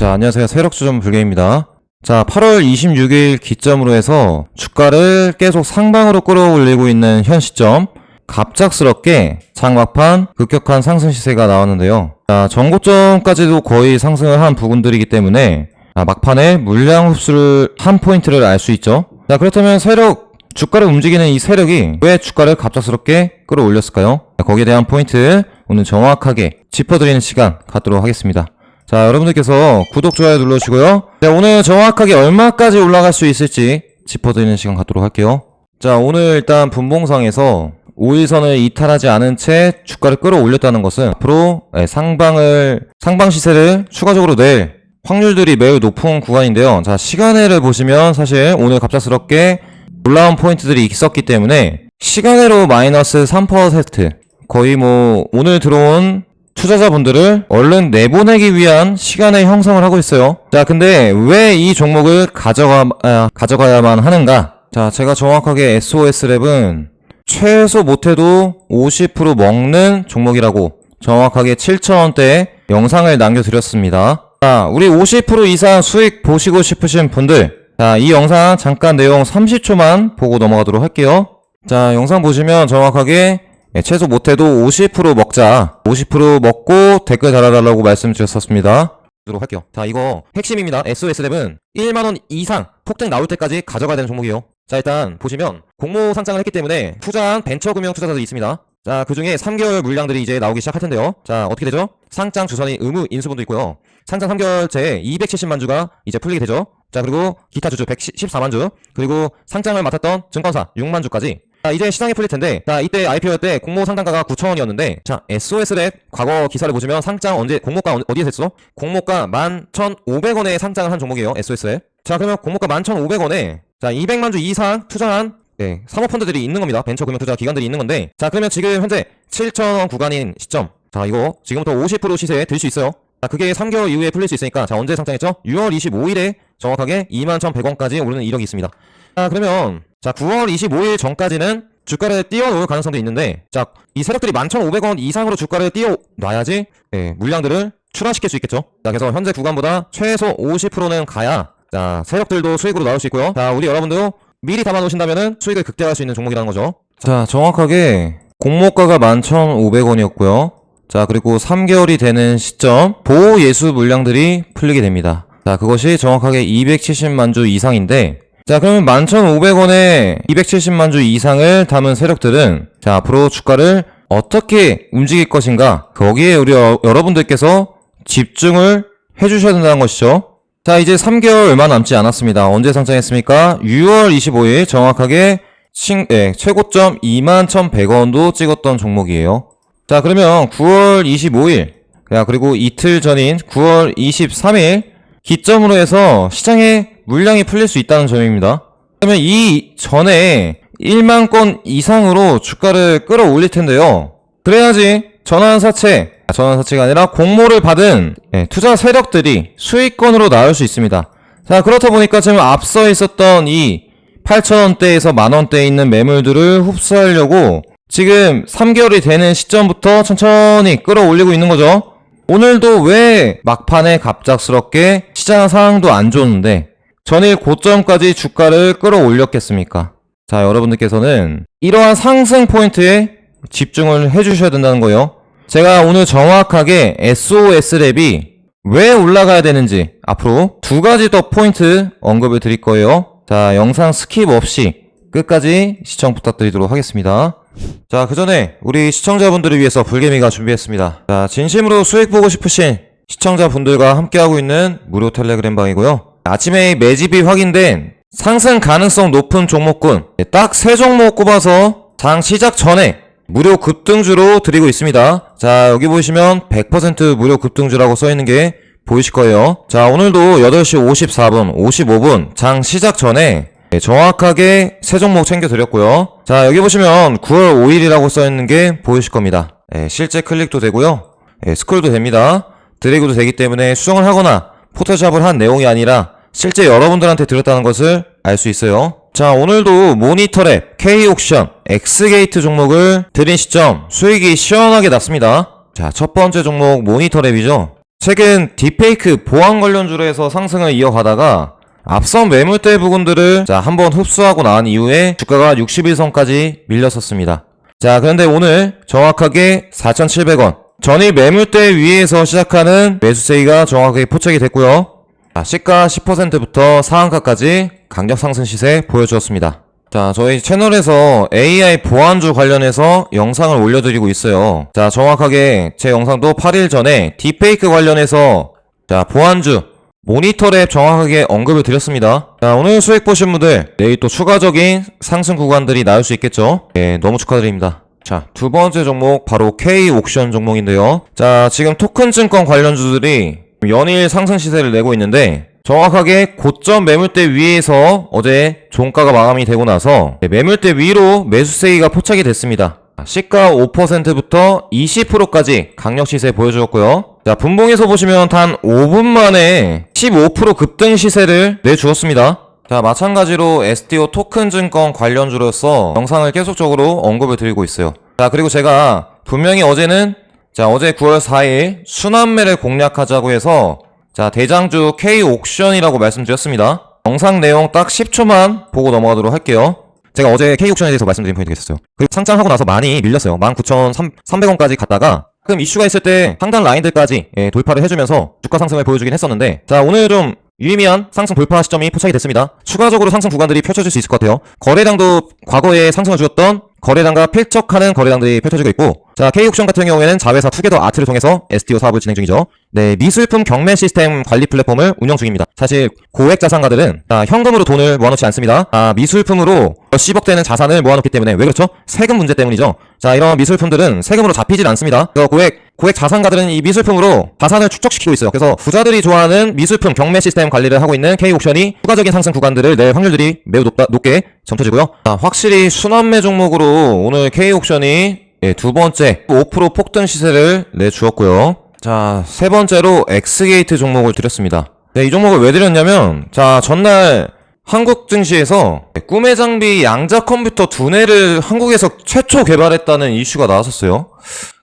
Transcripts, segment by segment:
자, 안녕하세요. 세력주점 불개입니다. 자, 8월 26일 기점으로 해서 주가를 계속 상방으로 끌어올리고 있는 현 시점. 갑작스럽게 장막판 급격한 상승 시세가 나왔는데요. 자, 전고점까지도 거의 상승을 한 부분들이기 때문에 아, 막판에 물량 흡수를 한 포인트를 알 수 있죠. 자, 그렇다면 세력, 주가를 움직이는 이 세력이 왜 주가를 갑작스럽게 끌어올렸을까요? 자, 거기에 대한 포인트 오늘 정확하게 짚어드리는 시간 갖도록 하겠습니다. 자, 여러분들께서 구독, 좋아요 눌러주시고요. 자, 오늘 정확하게 얼마까지 올라갈 수 있을지 짚어드리는 시간 갖도록 할게요. 자, 오늘 일단 분봉상에서 5일선을 이탈하지 않은 채 주가를 끌어올렸다는 것은 앞으로 예, 상방을, 상방 시세를 추가적으로 낼 확률들이 매우 높은 구간인데요. 자, 시간외를 보시면 사실 오늘 갑작스럽게 올라온 포인트들이 있었기 때문에 시간외로 마이너스 3% 거의 뭐 오늘 들어온 투자자분들을 얼른 내보내기 위한 시간의 형성을 하고 있어요. 자, 근데 왜 이 종목을 가져가, 아, 가져가야만 하는가? 자, 제가 정확하게 SOS랩은 최소 못해도 50% 먹는 종목이라고 정확하게 7,000원대에 영상을 남겨드렸습니다. 자, 우리 50% 이상 수익 보시고 싶으신 분들, 자, 이 영상 잠깐 내용 30초만 보고 넘어가도록 할게요. 자, 영상 보시면 정확하게 예, 최소 못해도 50% 먹자. 50% 먹고 댓글 달아달라고 말씀 주셨었습니다. 도록 할게요. 자, 이거 핵심입니다. SOS랩은 1만원 이상 폭등 나올 때까지 가져가야 되는 종목이에요. 자, 일단 보시면 공모 상장을 했기 때문에 투자한 벤처금융 투자자들이 있습니다. 자, 그 중에 3개월 물량들이 이제 나오기 시작할 텐데요. 자, 어떻게 되죠? 상장 주선이 의무 인수분도 있고요. 상장 3개월째에 270만 주가 이제 풀리게 되죠. 자, 그리고 기타 주주 114만 주, 그리고 상장을 맡았던 증권사 6만 주까지 자, 이제 시장이 풀릴 텐데, 자, 이때 IPO 때 공모 상장가가 9,000원이었는데, 자, SOS랩 과거 기사를 보시면 상장 언제, 공모가 어- 어디에서 했어? 공모가 11,500원에 상장을 한 종목이에요, SOS랩. 자, 그러면 공모가 11,500원에, 자, 200만 주 이상 투자한, 네, 사모펀드들이 있는 겁니다. 벤처 금융 투자 기관들이 있는 건데, 자, 그러면 지금 현재 7,000원 구간인 시점. 자, 이거 지금부터 50% 시세에 들 수 있어요. 자, 그게 3개월 이후에 풀릴 수 있으니까, 자, 언제 상장했죠? 6월 25일에 정확하게 21,100원까지 오르는 이력이 있습니다. 자, 그러면, 자, 9월 25일 전까지는 주가를 띄워놓을 가능성도 있는데, 자, 이 세력들이 11,500원 이상으로 주가를 띄워놔야지, 예, 물량들을 출하시킬 수 있겠죠. 자, 그래서 현재 구간보다 최소 50%는 가야, 자, 세력들도 수익으로 나올 수 있고요. 자, 우리 여러분도 미리 담아놓으신다면은 수익을 극대화할 수 있는 종목이라는 거죠. 자, 정확하게 공모가가 11,500원이었고요. 자, 그리고 3개월이 되는 시점, 보호 예수 물량들이 풀리게 됩니다. 자, 그것이 정확하게 270만 주 이상인데, 자, 그러면 11,500원에 270만 주 이상을 담은 세력들은, 자, 앞으로 주가를 어떻게 움직일 것인가, 거기에 우리 어- 여러분들께서 집중을 해주셔야 된다는 것이죠. 자, 이제 3개월 얼마 남지 않았습니다. 언제 상장했습니까? 6월 25일 정확하게 신, 예, 최고점 21,100원도 찍었던 종목이에요. 자, 그러면 9월 25일, 야, 그리고 이틀 전인 9월 23일 기점으로 해서 시장에 물량이 풀릴 수 있다는 점입니다. 그러면 이 전에 1만 건 이상으로 주가를 끌어올릴 텐데요. 그래야지 전환사채, 아, 전환사채가 아니라 공모를 받은 예, 투자 세력들이 수익권으로 나올 수 있습니다. 자, 그렇다 보니까 지금 앞서 있었던 이 8,000원대에서 만원대에 있는 매물들을 흡수하려고 지금 3개월이 되는 시점부터 천천히 끌어올리고 있는 거죠. 오늘도 왜 막판에 갑작스럽게 시장 상황도 안 좋은데 전일 고점까지 주가를 끌어올렸겠습니까? 자, 여러분들께서는 이러한 상승 포인트에 집중을 해주셔야 된다는 거예요. 제가 오늘 정확하게 SOS랩이 왜 올라가야 되는지 앞으로 두 가지 더 포인트 언급을 드릴 거예요. 자, 영상 스킵 없이 끝까지 시청 부탁드리도록 하겠습니다. 자, 그 전에 우리 시청자분들을 위해서 불개미가 준비했습니다. 자, 진심으로 수익 보고 싶으신 시청자분들과 함께하고 있는 무료 텔레그램 방이고요. 아침에 매집이 확인된 상승 가능성 높은 종목군 딱 세 종목 꼽아서 장 시작 전에 무료 급등주로 드리고 있습니다. 자, 여기 보시면 100% 무료 급등주라고 써 있는 게 보이실 거예요. 자, 오늘도 8시 54분, 55분 장 시작 전에 네, 정확하게 세 종목 챙겨드렸고요. 자, 여기 보시면 9월 5일이라고 써 있는 게 보이실 겁니다. 네, 실제 클릭도 되고요. 네, 스크롤도 됩니다. 드래그도 되기 때문에 수정을 하거나 포토샵을 한 내용이 아니라 실제 여러분들한테 드렸다는 것을 알 수 있어요. 자, 오늘도 모니터랩, K옥션, X게이트 종목을 드린 시점 수익이 시원하게 났습니다. 자, 첫 번째 종목 모니터랩이죠. 최근 딥페이크 보안 관련주로 해서 상승을 이어가다가 앞선 매물대 부분들을 자, 한번 흡수하고 난 이후에 주가가 61선까지 밀렸었습니다. 자, 그런데 오늘 정확하게 4,700원. 전일 매물대 위에서 시작하는 매수세기가 정확하게 포착이 됐고요. 자, 시가 10%부터 상한가까지 강력 상승 시세 보여주었습니다. 자, 저희 채널에서 AI 보안주 관련해서 영상을 올려드리고 있어요. 자, 정확하게 제 영상도 8일 전에 딥페이크 관련해서 자, 보안주 모니터랩 정확하게 언급을 드렸습니다. 자, 오늘 수익 보신 분들 내일 또 추가적인 상승 구간들이 나올 수 있겠죠? 예, 너무 축하드립니다. 자, 두 번째 종목 바로 K 옥션 종목인데요. 자, 지금 토큰 증권 관련주들이 연일 상승 시세를 내고 있는데 정확하게 고점 매물대 위에서 어제 종가가 마감이 되고 나서 매물대 위로 매수세기가 포착이 됐습니다. 시가 5%부터 20%까지 강력 시세 보여주었고요. 자, 분봉에서 보시면 단 5분 만에 15% 급등 시세를 내주었습니다. 자, 마찬가지로 STO 토큰 증권 관련주로서 영상을 계속적으로 언급을 드리고 있어요. 자, 그리고 제가 분명히 어제는 자, 어제 9월 4일 순환매를 공략하자고 해서 자, 대장주 K 옥션이라고 말씀드렸습니다. 영상 내용 딱 10초만 보고 넘어가도록 할게요. 제가 어제 K 옥션에 대해서 말씀드린 포인트가 있었어요. 그 상장하고 나서 많이 밀렸어요. 19,300원까지 갔다가 가끔 이슈가 있을 때 상단 라인들까지 예, 돌파를 해주면서 주가 상승을 보여주긴 했었는데 자 오늘 좀 유의미한 상승 돌파 시점이 포착이 됐습니다. 추가적으로 상승 구간들이 펼쳐질 수 있을 것 같아요. 거래량도 과거에 상승을 주었던 거래량과 필적하는 거래량들이 펼쳐지고 있고 자 K옥션 같은 경우에는 자회사 투게더 아트를 통해서 STO 사업을 진행 중이죠. 네 미술품 경매 시스템 관리 플랫폼을 운영 중입니다. 사실 고액 자산가들은 아, 현금으로 돈을 모아놓지 않습니다. 아, 미술품으로 몇십억 되는 자산을 모아놓기 때문에 왜 그렇죠? 세금 문제 때문이죠. 자 이런 미술품들은 세금으로 잡히질 않습니다. 그래서 고액 고액 자산가들은 이 미술품으로 자산을 축적시키고 있어요. 그래서 부자들이 좋아하는 미술품 경매 시스템 관리를 하고 있는 K옥션이 추가적인 상승 구간들을 낼 확률들이 매우 높다, 높게 점쳐지고요. 아, 확실히 순환매 종목으로 오늘 K옥션이 예, 두 번째 5% 폭등 시세를 내주었고요. 자, 세 번째로 엑스게이트 종목을 드렸습니다. 네, 이 종목을 왜 드렸냐면, 자, 전날 한국 증시에서 꿈의 장비 양자 컴퓨터 두뇌를 한국에서 최초 개발했다는 이슈가 나왔었어요.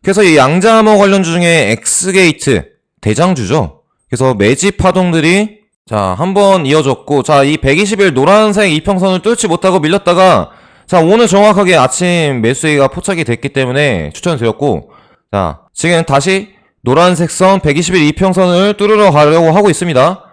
그래서 이 양자 암호 관련주 중에 엑스게이트 대장주죠. 그래서 매집 파동들이 자, 한 번 이어졌고, 자, 이 120일 노란색 이평선을 뚫지 못하고 밀렸다가, 자, 오늘 정확하게 아침 매수세가 포착이 됐기 때문에 추천을 드렸고, 자, 지금 다시 노란색 선 120일 이평선을 뚫으러 가려고 하고 있습니다.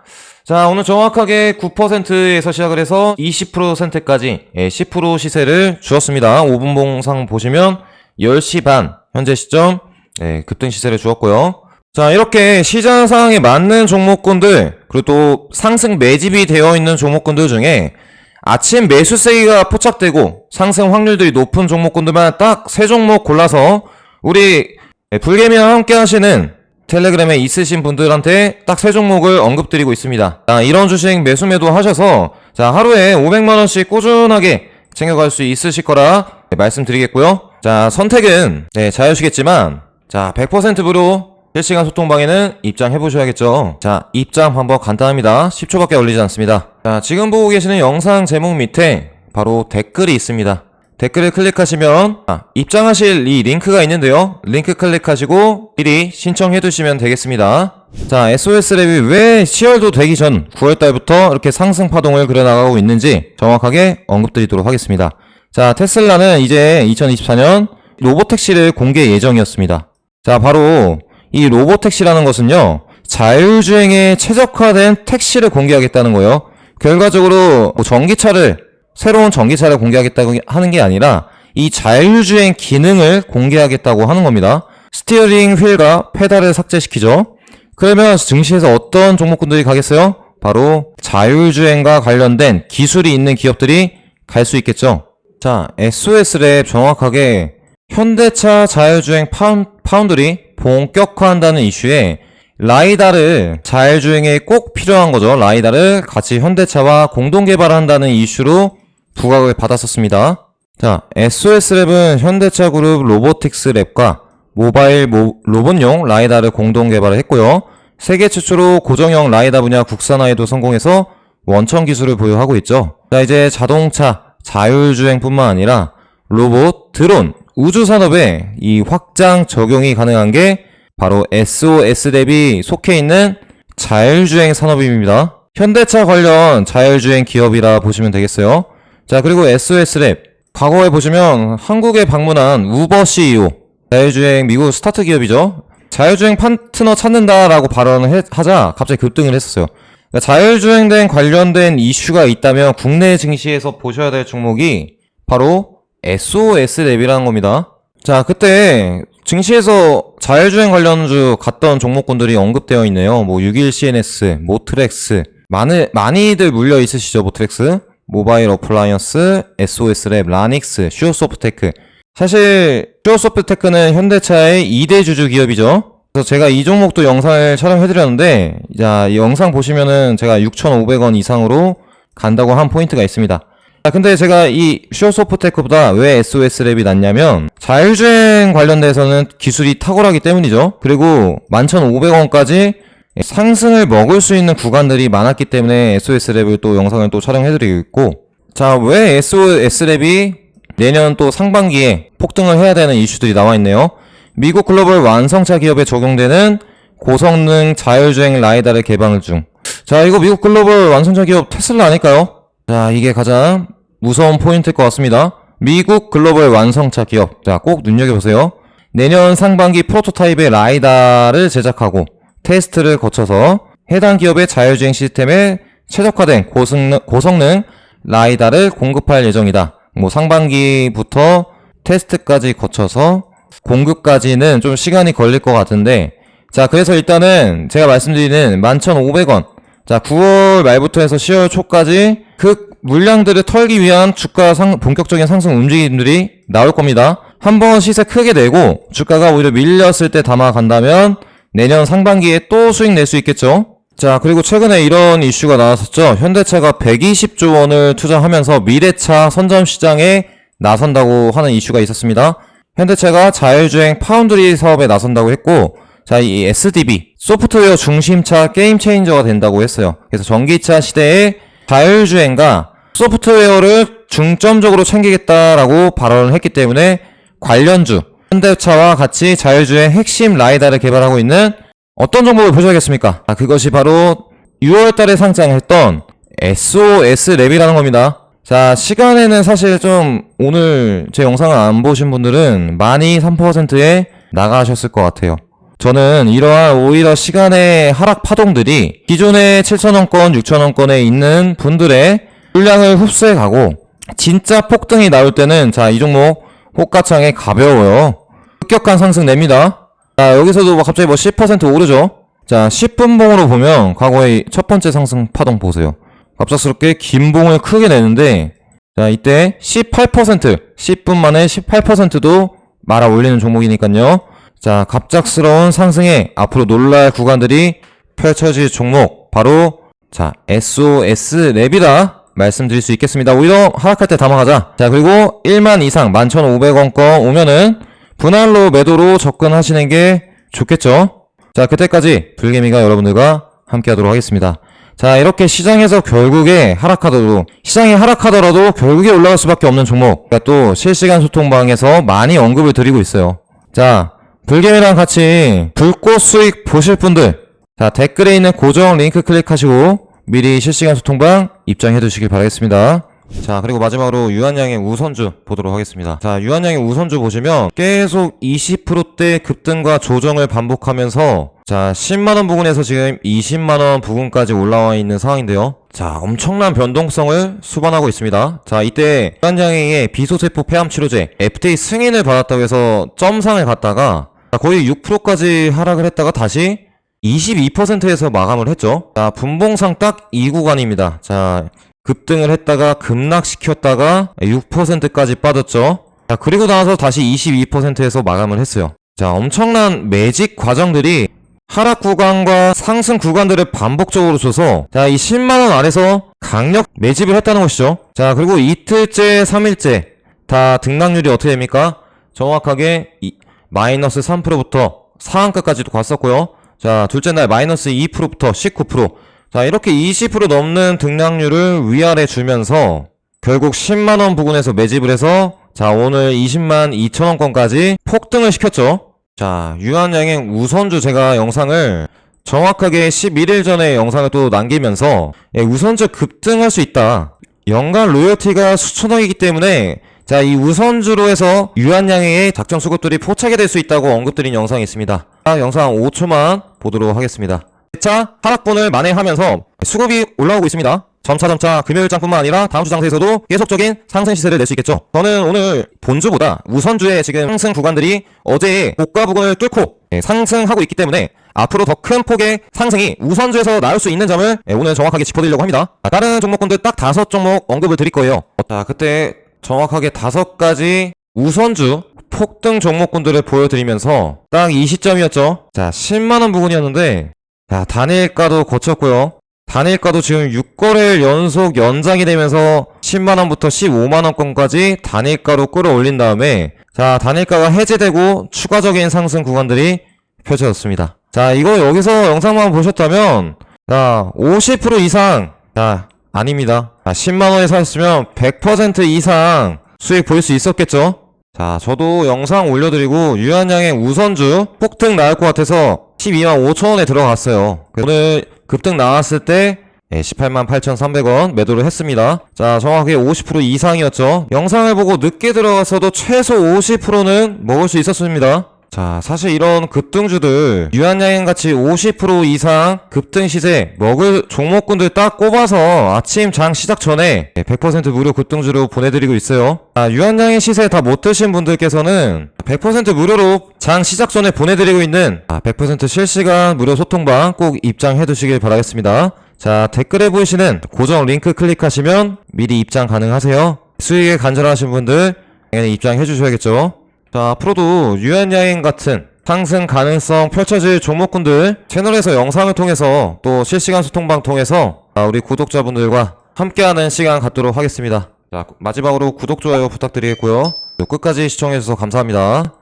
자, 오늘 정확하게 9%에서 시작을 해서 20%까지 예, 10% 시세를 주었습니다. 5분 봉상 보시면 10시 반 현재 시점 예, 급등 시세를 주었고요. 자, 이렇게 시장 상황에 맞는 종목군들, 그리고 또 상승 매집이 되어 있는 종목군들 중에 아침 매수세기가 포착되고 상승 확률들이 높은 종목군들만 딱 세 종목 골라서 우리 불개미와 함께 하시는 텔레그램에 있으신 분들한테 딱 세 종목을 언급드리고 있습니다. 자, 이런 주식 매수 매도 하셔서 자, 하루에 500만원씩 꾸준하게 챙겨갈 수 있으실 거라 네, 말씀드리겠고요. 자, 선택은 네, 자유시겠지만 자, 100%로 실시간 소통방에는 입장해 보셔야겠죠. 자, 입장 방법 간단합니다. 10초밖에 걸리지 않습니다. 자, 지금 보고 계시는 영상 제목 밑에 바로 댓글이 있습니다. 댓글을 클릭하시면 아, 입장하실 이 링크가 있는데요. 링크 클릭하시고 미리 신청해 두시면 되겠습니다. 자, SOS랩이 왜 10월도 되기 전 9월달부터 이렇게 상승 파동을 그려나가고 있는지 정확하게 언급드리도록 하겠습니다. 자, 테슬라는 이제 2024년 로보택시를 공개 예정이었습니다. 자, 바로 이 로보택시라는 것은요, 자율주행에 최적화된 택시를 공개하겠다는 거예요. 결과적으로 뭐 전기차를, 새로운 전기차를 공개하겠다고 하는 게 아니라 이 자율주행 기능을 공개하겠다고 하는 겁니다. 스티어링 휠과 페달을 삭제시키죠. 그러면 증시에서 어떤 종목군들이 가겠어요? 바로 자율주행과 관련된 기술이 있는 기업들이 갈 수 있겠죠. 자, SOS랩 정확하게 현대차 자율주행 파운, 파운드리 본격화한다는 이슈에 라이다를 자율주행에 꼭 필요한 거죠. 라이다를 같이 현대차와 공동 개발한다는 이슈로 부각을 받았었습니다. 자, SOS랩은 현대차 그룹 로보틱스 랩과 모바일 모- 로봇용 라이다를 공동 개발을 했고요. 세계 최초로 고정형 라이다 분야 국산화에도 성공해서 원천 기술을 보유하고 있죠. 자, 이제 자동차, 자율주행뿐만 아니라 로봇, 드론, 우주 산업에 이 확장 적용이 가능한 게 바로 SOS 랩이 속해 있는 자율주행 산업입니다. 현대차 관련 자율주행 기업이라 보시면 되겠어요. 자, 그리고 SOS 랩. 과거에 보시면 한국에 방문한 우버 CEO. 자율주행 미국 스타트 기업이죠. 자율주행 파트너 찾는다라고 발언을 해- 하자 갑자기 급등을 했었어요. 그러니까 자율주행된 관련된 이슈가 있다면 국내 증시에서 보셔야 될 종목이 바로 SOS 랩이라는 겁니다. 자, 그때 증시에서 자율주행 관련주 갔던 종목군들이 언급되어 있네요. 뭐 61CNS, 모트렉스, 많은 많이들 물려 있으시죠, 모트렉스? 모바일 어플라이언스, SOS 랩, 라닉스, 슈어소프테크. 사실 슈어소프테크는 현대차의 2대 주주 기업이죠. 그래서 제가 이 종목도 영상을 촬영해드렸는데, 자, 이 영상 보시면은 제가 6,500원 이상으로 간다고 한 포인트가 있습니다. 자, 근데 제가 이 슈어소프테크보다 왜 SOS 랩이 낫냐면, 자율주행 관련돼서는 기술이 탁월하기 때문이죠. 그리고 11,500원까지 상승을 먹을 수 있는 구간들이 많았기 때문에 SOS 랩을 또 영상을 또 촬영해드리고 있고, 자, 왜 SOS 랩이 내년 또 상반기에 폭등을 해야 되는 이슈들이 나와 있네요. 미국 글로벌 완성차 기업에 적용되는 고성능 자율주행 라이다를 개발 중. 자, 이거 미국 글로벌 완성차 기업 테슬라 아닐까요? 자, 이게 가장 무서운 포인트일 것 같습니다. 미국 글로벌 완성차 기업. 자, 꼭 눈여겨보세요. 내년 상반기 프로토타입의 라이다를 제작하고 테스트를 거쳐서 해당 기업의 자율주행 시스템에 최적화된 고성능, 고성능 라이다를 공급할 예정이다. 뭐 상반기부터 테스트까지 거쳐서 공급까지는 좀 시간이 걸릴 것 같은데 자 그래서 일단은 제가 말씀드리는 11,500원 자 9월 말부터 해서 10월 초까지 그 물량들을 털기 위한 주가 상, 본격적인 상승 움직임들이 나올 겁니다 한 번 시세 크게 내고 주가가 오히려 밀렸을 때 담아간다면 내년 상반기에 또 수익 낼 수 있겠죠? 자 그리고 최근에 이런 이슈가 나왔었죠? 현대차가 120조 원을 투자하면서 미래차 선점 시장에 나선다고 하는 이슈가 있었습니다. 현대차가 자율주행 파운드리 사업에 나선다고 했고, 자, 이 SDB, 소프트웨어 중심차 게임 체인저가 된다고 했어요. 그래서 전기차 시대에 자율주행과 소프트웨어를 중점적으로 챙기겠다라고 발언을 했기 때문에 관련주, 현대차와 같이 자율주행 핵심 라이다를 개발하고 있는 어떤 정보를 보셔야겠습니까? 아, 그것이 바로 6월 달에 상장했던 SOS 랩이라는 겁니다. 자, 시간에는 사실 좀 오늘 제 영상을 안 보신 분들은 많이 3%에 나가셨을 것 같아요. 저는 이러한 오히려 시간의 하락 파동들이 기존의 7,000원권, 6,000원권에 있는 분들의 물량을 흡수해 가고 진짜 폭등이 나올 때는 자, 이 종목 호가창에 가벼워요. 급격한 상승 냅니다. 자, 여기서도 뭐 갑자기 뭐 10% 오르죠? 자, 10분봉으로 보면 과거의 첫 번째 상승 파동 보세요. 갑작스럽게 긴 봉을 크게 내는데 자 이때 18% 10분 만에 18%도 말아 올리는 종목이니까요 자 갑작스러운 상승에 앞으로 놀랄 구간들이 펼쳐질 종목 바로 자 SOS 랩이다 말씀드릴 수 있겠습니다. 오히려 하락할 때 담아가자. 자 그리고 1만 이상 11,500원권 오면은 분할로 매도로 접근하시는 게 좋겠죠? 자 그때까지 불개미가 여러분들과 함께 하도록 하겠습니다. 자, 이렇게 시장에서 결국에 하락하더라도, 시장이 하락하더라도 결국에 올라갈 수밖에 없는 종목. 그러니까 또 실시간 소통방에서 많이 언급을 드리고 있어요. 자, 불개미랑 같이 불꽃 수익 보실 분들, 자, 댓글에 있는 고정 링크 클릭하시고 미리 실시간 소통방 입장해 두시길 바라겠습니다. 자, 그리고 마지막으로 유한양의 우선주 보도록 하겠습니다. 자, 유한양의 우선주 보시면 계속 20%대 급등과 조정을 반복하면서 자, 10만원 부근에서 지금 20만원 부근까지 올라와 있는 상황인데요. 자, 엄청난 변동성을 수반하고 있습니다. 자, 이때 유한양의 비소세포 폐암 치료제 FDA 승인을 받았다고 해서 점상을 갔다가 자, 거의 6%까지 하락을 했다가 다시 22%에서 마감을 했죠. 자, 분봉상 딱 이 구간입니다. 자, 급등을 했다가 급락시켰다가 6%까지 빠졌죠. 자, 그리고 나서 다시 22%에서 마감을 했어요. 자, 엄청난 매직 과정들이 하락 구간과 상승 구간들을 반복적으로 줘서 자, 이 10만원 아래서 강력 매집을 했다는 것이죠. 자, 그리고 이틀째, 3일째 다 등락률이 어떻게 됩니까? 정확하게 이, 마이너스 3%부터 상한가까지도 갔었고요. 자, 둘째 날 마이너스 2%부터 19%. 자, 이렇게 20% 넘는 등락률을 위아래 주면서 결국 10만원 부근에서 매집을 해서 자, 오늘 20만 2천원권까지 폭등을 시켰죠. 자, 유한양행 우선주 제가 영상을 정확하게 11일 전에 영상을 또 남기면서 예, 우선주 급등할 수 있다. 연간 로열티가 수천억이기 때문에 자, 이 우선주로 해서 유한양행의 작전 수급들이 포착이 될 수 있다고 언급드린 영상이 있습니다. 자, 영상 5초만 보도록 하겠습니다. 자, 하락분을 만회하면서 수급이 올라오고 있습니다. 점차점차 금요일장뿐만 아니라 다음 주 장세에서도 계속적인 상승 시세를 낼 수 있겠죠. 저는 오늘 본주보다 우선주의 지금 상승 구간들이 어제의 고가 부근을 뚫고 예, 상승하고 있기 때문에 앞으로 더 큰 폭의 상승이 우선주에서 나올 수 있는 점을 예, 오늘 정확하게 짚어드리려고 합니다. 자, 다른 종목군들 딱 다섯 종목 언급을 드릴 거예요. 자, 그때 정확하게 다섯 가지 우선주 폭등 종목군들을 보여드리면서 딱 이 시점이었죠. 자, 10만원 부근이었는데 자, 단일가도 거쳤고요. 단일가도 지금 6거래일 연속 연장이 되면서 10만원부터 15만원권까지 단일가로 끌어올린 다음에 자, 단일가가 해제되고 추가적인 상승 구간들이 펼쳐졌습니다. 자, 이거 여기서 영상만 보셨다면 자, 50% 이상 자, 아닙니다. 자, 10만원에 샀으면 100% 이상 수익 볼수 있었겠죠? 자, 저도 영상 올려드리고 유한양의 우선주 폭등 나올 것 같아서 12만 5천원에 들어갔어요. 오늘 급등 나왔을 때 18만 8,300원 매도를 했습니다. 자, 정확하게 50% 이상이었죠. 영상을 보고 늦게 들어가서도 최소 50%는 먹을 수 있었습니다. 자, 사실 이런 급등주들, 유한양행 같이 50% 이상 급등 시세 먹을 종목군들 딱 꼽아서 아침 장 시작 전에 100% 무료 급등주로 보내드리고 있어요. 아, 유한양행 시세 다 못 드신 분들께서는 100% 무료로 장 시작 전에 보내드리고 있는 아, 100% 실시간 무료 소통방 꼭 입장해 두시길 바라겠습니다. 자, 댓글에 보이시는 고정 링크 클릭하시면 미리 입장 가능하세요. 수익에 간절하신 분들 당연히 입장해 주셔야겠죠. 자, 앞으로도 유한여행 같은 상승 가능성 펼쳐질 종목군들 채널에서 영상을 통해서 또 실시간 소통방 통해서 아, 우리 구독자분들과 함께하는 시간 갖도록 하겠습니다. 자, 마지막으로 구독, 좋아요 부탁드리겠고요. 끝까지 시청해주셔서 감사합니다.